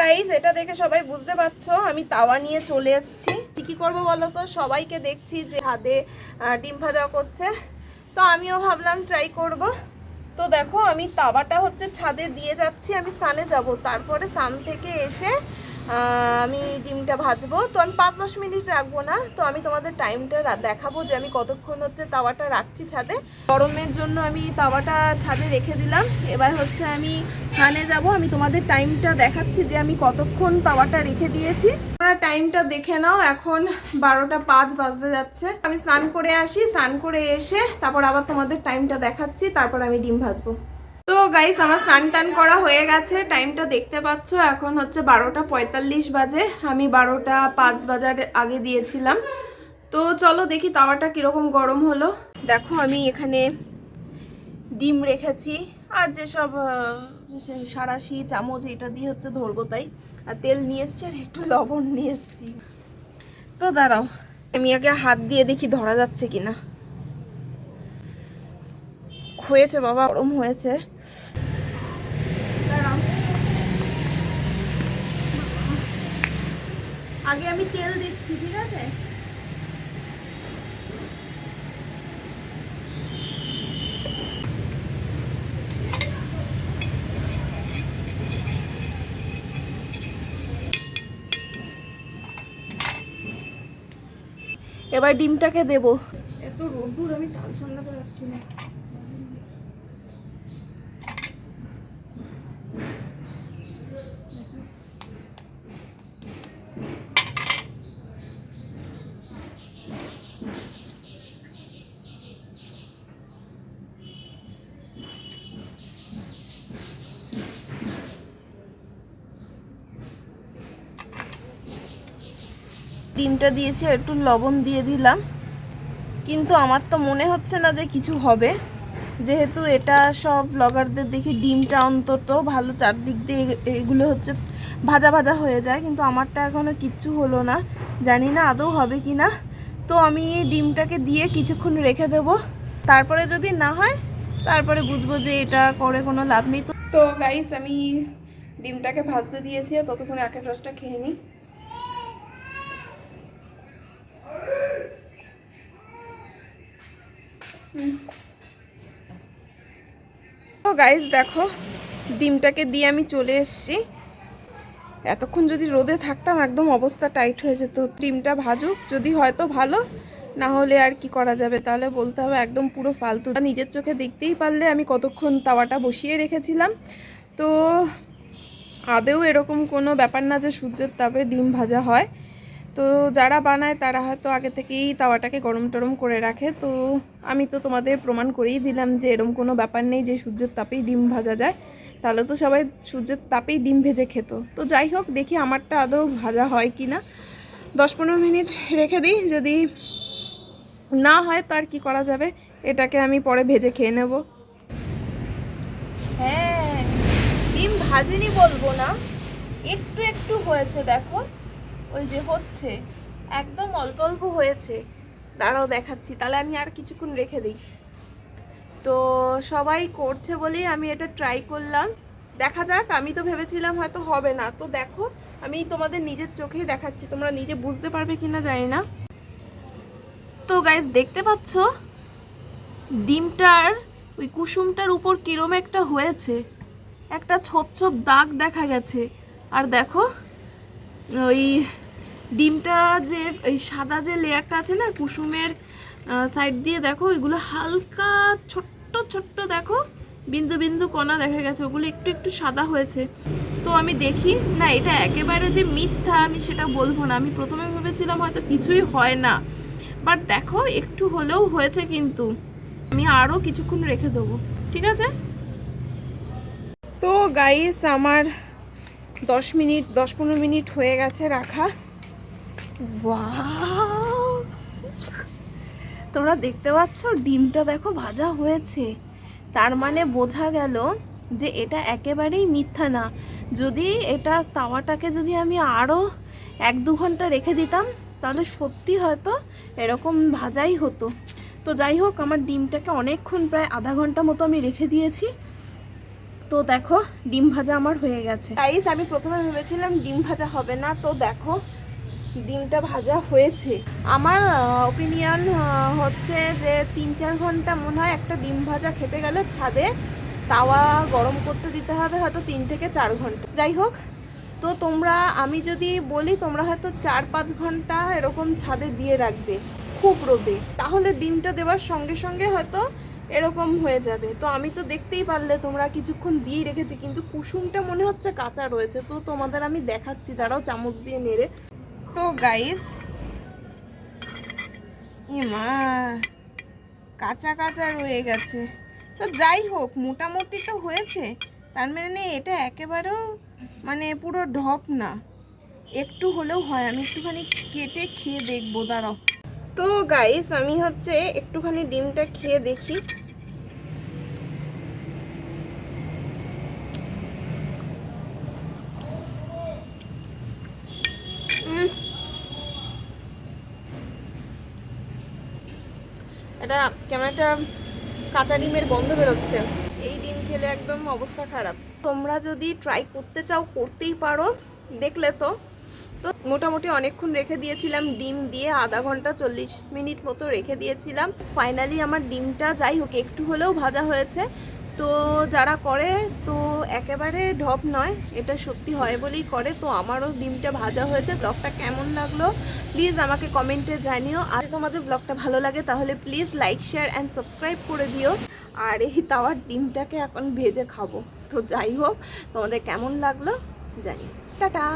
Guys এটা দেখে সবাই বুঝতে পারছ, আমি তাওয়া নিয়ে চলে এসেছি। কি করব বলো তো? সবাইকে দেখছি যে হাতে ডিম ভাজা করছে। তো আমিও ভাবলাম ট্রাই করব। তো দেখো, আমি তাওয়াটা হচ্ছে ছাদে দিয়ে যাচ্ছি, আমি সানে যাব। তারপরে সান থেকে এসে আমি ডিমটা ভাজবো। তো আমি পাঁচ দশ মিনিট রাখব না। তো আমি তোমাদের টাইমটা দেখাবো যে আমি কতক্ষণ হচ্ছে তাওয়াটা রাখছি ছাদে। গরমের জন্য আমি তাওয়াটা ছাদে রেখে দিলাম। এবার হচ্ছে আমি স্নানে যাব। আমি তোমাদের টাইমটা দেখাচ্ছি যে আমি কতক্ষণ তাওয়াটা রেখে দিয়েছি। তোমরা টাইমটা দেখে নাও। এখন বারোটা পাঁচ বাজতে যাচ্ছে। আমি স্নান করে আসি। স্নান করে এসে তারপর আবার তোমাদের টাইমটা দেখাচ্ছি। তারপর আমি ডিম ভাজবো। তো গাইস আমার স্নান টান করা হয়ে গেছে। টাইমটা দেখতে পাচ্ছ এখন হচ্ছে বারোটা পঁয়তাল্লিশ বাজে। আমি বারোটা পাঁচ বাজার আগে দিয়েছিলাম। তো চলো দেখি তাওয়াটা কীরকম গরম হলো। দেখো আমি এখানে ডিম রেখেছি। আর যেসব আহ, সে- সাঁড়াশি চামচ এটা দিয়ে হচ্ছে ধরবো তাই। আর তেল নিয়ে এসছি আর একটু লবণ নিয়ে এসছি। তো দাঁড়াও আমি আগে হাত দিয়ে দেখি ধরা যাচ্ছে কিনা। হয়েছে বাবা গরম হয়েছে দাঁড়াও। আগে আমি তেল দিচ্ছি, ঠিক আছে? এবার ডিমটাকে দেবো। এত রোদ্দুর, আমি তাল সামলাতে পারছি না। ডিমটা দিয়েছি আর একটু লবণ দিয়ে দিলাম। কিন্তু আমার তো মনে হচ্ছে না যে কিছু হবে। যেহেতু এটা সব ব্লগারদের দেখি ডিমটা অন্তত ভালো চারদিক দিয়ে এগুলো হচ্ছে ভাজা ভাজা হয়ে যায়। কিন্তু আমারটা এখনও কিচ্ছু হলো না। জানি না আদৌ হবে কি না। তো আমি এই ডিমটাকে দিয়ে কিছুক্ষণ রেখে দেব। তারপরে যদি না হয়, তারপরে বুঝব যে এটা করে কোনো লাভ নেই। তো তো গাইস আমি ডিমটাকে ভাজতে দিয়েছি আর ততক্ষণে আখের রসটা খেয়ে নিই। তো গাইস দেখো, ডিমটাকে দিয়ে আমি চলে এসেছি। এতক্ষণ যদি রোদে থাকতাম, একদম অবস্থা টাইট হয়ে যেত। ডিমটা ভাজুক, যদি হয়তো ভালো, না হলে আর কি করা যাবে? তাহলে বলতে হবে একদম পুরো ফালতু। নিজের চোখে দেখতেই পারলে আমি কতক্ষণ তাওয়াটা বসিয়ে রেখেছিলাম। তো আদেও এরকম কোনো ব্যাপার না যে সূর্যের তাপে ডিম ভাজা হয়। তো যারা বানায়, তারা হয়তো আগে থেকেই তাওয়াটাকে গরম টরম করে রাখে। তো আমি তো তোমাদের প্রমাণ করেই দিলাম যে এরকম কোনো ব্যাপার নেই যে সূর্যের তাপেই ডিম ভাজা যায়। তাহলে তো সবাই সূর্যের তাপেই ডিম ভেজে খেত। তো যাই হোক, দেখি আমারটা আদৌ ভাজা হয় কি না দশ পনেরো মিনিট রেখে দিই, যদি না হয় তার কি করা যাবে? এটাকে আমি পরে ভেজে খেয়ে নেব। হ্যাঁ ডিম ভাজিনি বলব না। একটু একটু হয়েছে, দেখো। ওই যে হচ্ছে, একদম অল্প অল্প হয়েছে। দাঁড়াও দেখাচ্ছি, তাহলে আমি আর কিছুক্ষণ রেখে দিই। তো সবাই করছে বলেই আমি এটা ট্রাই করলাম। দেখা যাক, আমি তো ভেবেছিলাম হয়তো হবে না। তো দেখো, আমি তোমাদের নিজের চোখেই দেখাচ্ছি, তোমরা নিজে বুঝতে পারবে কি না জানি না। তো গাইস দেখতে পাচ্ছ? ডিমটার, ওই কুসুমটার উপর কিরম একটা হয়েছে। একটা ছোপ ছোপ দাগ দেখা গেছে। আর দেখো, ওই ডিমটা যে, এই সাদা যে লেয়ারটা আছে না, কুসুমের সাইড দিয়ে দেখো, এগুলো হালকা, ছোট্ট ছোট্ট দেখো, বিন্দু বিন্দু কণা দেখা গেছে, ওগুলো একটু একটু সাদা হয়েছে। তো আমি দেখি, না, এটা একেবারে যে মিথ্যা, আমি সেটা বলব না। আমি প্রথমে ভেবেছিলাম হয়তো কিছুই হয় না। বাট দেখো, একটু হলেও হয়েছে কিন্তু। আমি আরও কিছুক্ষণ রেখে দেবো, ঠিক আছে? তো গাইস আমার দশ মিনিট, দশ পনেরো মিনিট হয়ে গেছে রাখা! তোমরা দেখতে পাচ্ছ, ডিমটা দেখো ভাজা হয়েছে। তার মানে বোঝা গেল যে এটা একেবারেই মিথ্যা না। যদি এটা তাওয়াটাকে যদি আমি আরও এক দু ঘণ্টা রেখে দিতাম, তাহলে সত্যি হয়তো এরকম ভাজাই হতো। তো যাই হোক, আমার ডিমটাকে অনেকক্ষণ প্রায় আধা ঘণ্টা মতো আমি রেখে দিয়েছি। তো দেখো, ডিম ভাজা আমার হয়ে গেছে। গাইস আমি প্রথমে ভেবেছিলাম ডিম ভাজা হবে না। তো দেখো ডিমটা ভাজা হয়েছে। আমার ওপিনিয়ন হচ্ছে যে তিন চার ঘণ্টা মনে হয় একটা ডিম ভাজা খেতে গেলে ছাদে তাওয়া গরম করতে দিতে হবে হয়তো তিন থেকে চার ঘণ্টা। যাই হোক, তো তোমরা, আমি যদি বলি তোমরা হয়তো চার পাঁচ ঘণ্টা এরকম ছাদে দিয়ে রাখবে খুব রোদে। তাহলে ডিমটা দেওয়ার সঙ্গে সঙ্গে হয়তো এরকম হয়ে যাবে। তো আমি তো দেখতেই পারলে তোমরা কিছুক্ষণ দিয়ে রেখেছি, কিন্তু কুসুমটা মনে হচ্ছে কাঁচা রয়েছে। তো তোমাদের আমি দেখাচ্ছি, দাঁড়াও, চামচ দিয়ে নেড়ে। তো গাইস মা, কাঁচা কাঁচা রয়ে গেছে। তো যাই হোক, মোটামুটি তো হয়েছে। তার মানে এটা একেবারেও মানে পুরো ঢপ না। একটু হলেও হয়, আমি একটুখানি কেটে খেয়ে দেখব, দাঁড়াও। তো গাইস আমি হচ্ছে একটুখানি ডিমটা খেয়ে দেখি উম। এটা কেমন একটা কাঁচা ডিমের গন্ধ বেরোচ্ছে। এই ডিম খেলে একদম অবস্থা খারাপ। তোমরা যদি ট্রাই করতে চাও, করতেই পারো, দেখলে তো। তো মোটামুটি অনেকক্ষণ রেখে দিয়েছিলাম ডিম দিয়ে, আধা ঘণ্টা চল্লিশ মিনিট মতো রেখে দিয়েছিলাম। ফাইনালি আমার ডিমটা যাই হোক, একটু হলেও ভাজা হয়েছে। তো যারা করে, তো একেবারে ঢপ নয়, এটা সত্যি হয় বলেই করে। তো আমারও ডিমটা ভাজা হয়েছে, ব্লগটা কেমন লাগল প্লিজ আমাকে কমেন্টে জানিও। আর তোমাদের ব্লগটা ভালো লাগে, তাহলে please like, share and subscribe করে দিও। আর এই তাওয়ার ডিমটাকে এখন ভেজে খাব। তো যাই হোক, তোমাদের কেমন লাগল জানি টাটা!